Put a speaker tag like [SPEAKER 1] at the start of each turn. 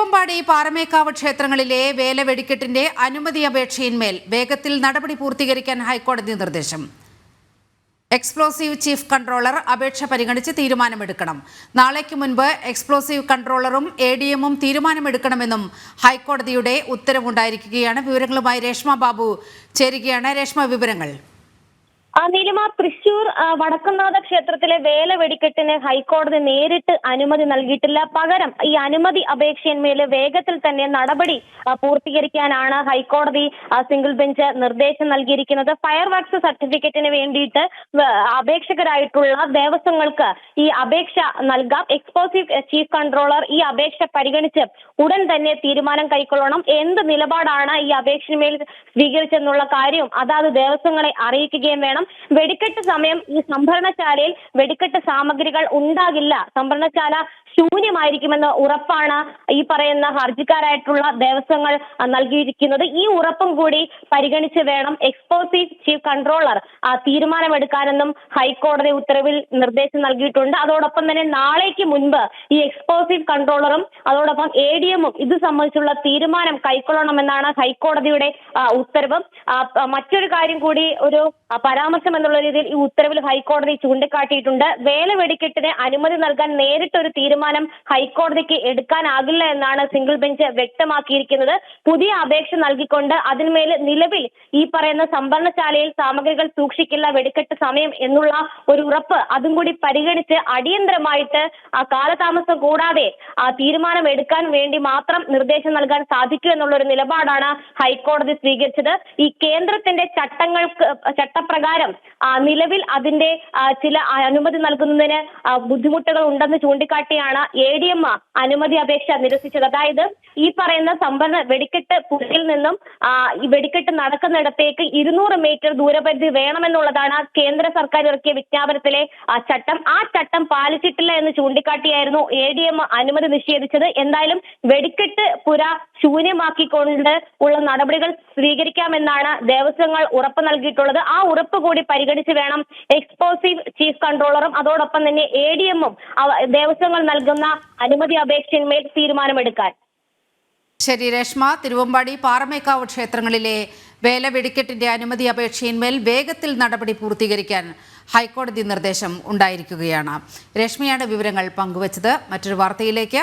[SPEAKER 1] തിരുവമ്പാടി പാറമേക്കാവ് ക്ഷേത്രങ്ങളിലെ വേല വെടിക്കെട്ടിന്റെ അനുമതി അപേക്ഷയിന്മേൽ വേഗത്തിൽ നടപടി പൂർത്തീകരിക്കാൻ ഹൈക്കോടതി നിർദ്ദേശം. എക്സ്പ്ലോസീവ് ചീഫ് കൺട്രോളർ അപേക്ഷ പരിഗണിച്ച് തീരുമാനമെടുക്കണം. നാളേക്ക് മുൻപ് എക്സ്പ്ലോസീവ് കൺട്രോളറും എ ഡി എമ്മും തീരുമാനമെടുക്കണമെന്നും ഹൈക്കോടതിയുടെ ഉത്തരവുണ്ടായിരിക്കുകയാണ്. വിവരങ്ങളുമായി രേഷ്മ ബാബു ചേരുകയാണ്. രേഷ്മ വിവരങ്ങൾ.
[SPEAKER 2] നീലിമ തൃശൂർ വടക്കുംനാഥ ക്ഷേത്രത്തിലെ വേല വെടിക്കെട്ടിന് ഹൈക്കോടതി നേരിട്ട് അനുമതി നൽകിയിട്ടില്ല. പകരം ഈ അനുമതി അപേക്ഷയിന്മേൽ വേഗത്തിൽ തന്നെ നടപടി പൂർത്തീകരിക്കാനാണ് ഹൈക്കോടതി സിംഗിൾ ബെഞ്ച് നിർദ്ദേശം നൽകിയിരിക്കുന്നത്. ഫയർ വർക്സ് സർട്ടിഫിക്കറ്റിന് വേണ്ടിയിട്ട് അപേക്ഷകരായിട്ടുള്ള ദേവസ്വങ്ങൾക്ക് ഈ അപേക്ഷ നൽകാം. എക്സ്പോസീവ് ചീഫ് കൺട്രോളർ ഈ അപേക്ഷ പരിഗണിച്ച് ഉടൻ തന്നെ തീരുമാനം കൈക്കൊള്ളണം. എന്ത് നിലപാടാണ് ഈ അപേക്ഷയിന്മേൽ സ്വീകരിച്ചെന്നുള്ള കാര്യം അതാത് ദേവസ്വങ്ങളെ അറിയിക്കുകയും വേണം. വെടിക്കെട്ട് സമയം ഈ സംഭരണശാലയിൽ വെടിക്കെട്ട് സാമഗ്രികൾ ഉണ്ടാകില്ല. സംഭരണശാല ശൂന്യമായിരിക്കുമെന്ന് ഉറപ്പാണ് ഈ പറയുന്ന ഹർജിക്കാരായിട്ടുള്ള ദേവസ്വങ്ങൾ നൽകിയിരിക്കുന്നത്. ഈ ഉറപ്പും കൂടി പരിഗണിച്ച് വേണം എക്സ്പോസീവ് ചീഫ് കൺട്രോളർ തീരുമാനമെടുക്കാനെന്നും ഹൈക്കോടതി ഉത്തരവിൽ നിർദ്ദേശം നൽകിയിട്ടുണ്ട്. അതോടൊപ്പം തന്നെ നാളേക്ക് മുൻപ് ഈ എക്സ്പോസീവ് കൺട്രോളറും അതോടൊപ്പം എ ഡി എമ്മും ഇത് സംബന്ധിച്ചുള്ള തീരുമാനം കൈക്കൊള്ളണമെന്നാണ് ഹൈക്കോടതിയുടെ ഉത്തരവ്. മറ്റൊരു കാര്യം കൂടി ഒരു പരാമർശം എന്നുള്ള രീതിയിൽ ഈ ഉത്തരവിൽ ഹൈക്കോടതി ചൂണ്ടിക്കാട്ടിയിട്ടുണ്ട്. വേല വെടിക്കെട്ടിന് അനുമതി നൽകാൻ നേരിട്ടൊരു തീരുമാനം ഹൈക്കോടതിക്ക് എടുക്കാനാകില്ല എന്നാണ് സിംഗിൾ ബെഞ്ച് വ്യക്തമാക്കിയിരിക്കുന്നത്. പുതിയ അപേക്ഷ നൽകിക്കൊണ്ട് അതിന്മേൽ നിലവിൽ ഈ പറയുന്ന സംഭരണശാലയിൽ സാമഗ്രികൾ സൂക്ഷിക്കില്ല വെടിക്കെട്ട് സമയം എന്നുള്ള ഒരു ഉറപ്പ് അതും കൂടി പരിഗണിച്ച് അടിയന്തരമായിട്ട് ആ കാലതാമസം കൂടാതെ ആ തീരുമാനം എടുക്കാൻ വേണ്ടി മാത്രം നിർദ്ദേശം നൽകാൻ സാധിക്കൂ എന്നുള്ള ഒരു നിലപാടാണ് ഹൈക്കോടതി സ്വീകരിച്ചത്. ഈ കേന്ദ്രത്തിന്റെ ചട്ടങ്ങൾക്ക് ചട്ടപ്രകാരം നിലവിൽ അതിന്റെ ചില അനുമതി നൽകുന്നതിന് ബുദ്ധിമുട്ടുകൾ ഉണ്ടെന്ന് ചൂണ്ടിക്കാട്ടിയാണ് എ ഡി എം അനുമതി അപേക്ഷ നിരസിച്ചത്. അതായത് ഈ പറയുന്ന സംഭരണ വെടിക്കെട്ട് പുഴയിൽ നിന്നും ഈ വെടിക്കെട്ട് നടക്കുന്നിടത്തേക്ക് ഇരുന്നൂറ് മീറ്റർ ദൂരപരിധി വേണമെന്നുള്ളതാണ് കേന്ദ്ര സർക്കാർ ഇറക്കിയ വിജ്ഞാപനത്തിലെ ചട്ടം. ആ ചട്ടം പാലിച്ചിട്ടില്ല എന്ന് ചൂണ്ടിക്കാട്ടിയായിരുന്നു എ ഡി എം അനുമതി നിഷേധിച്ചത്. എന്തായാലും വെടിക്കെട്ട് പുര ശൂന്യമാക്കിക്കൊണ്ട് ഉള്ള നടപടികൾ സ്വീകരിക്കാമെന്നാണ് ദേവസ്വങ്ങൾ ഉറപ്പ് നൽകിയിട്ടുള്ളത്. ആ ഉറപ്പ് കൂടി പരിഗണിച്ച് വേണം എക്സ്പോസീവ് ചീഫ് കൺട്രോളറും അതോടൊപ്പം തന്നെ എ ഡി എമ്മും ദേവസ്വങ്ങൾ നൽകുന്ന അനുമതി അപേക്ഷയിന്മേൽ തീരുമാനമെടുക്കാൻ.
[SPEAKER 1] ശരി രേഷ്മ. തിരുവമ്പാടി പാറമേക്കാവ് ക്ഷേത്രങ്ങളിലെ വേല വെടിക്കെട്ടിന്റെ അനുമതി അപേക്ഷയിന്മേൽ വേഗത്തിൽ നടപടി പൂർത്തീകരിക്കാൻ ഹൈക്കോടതി നിർദ്ദേശം ഉണ്ടായിരിക്കുകയാണ്. രശ്മിയാണ് വിവരങ്ങൾ പങ്കുവച്ചത്. മറ്റൊരു വാർത്തയിലേക്ക്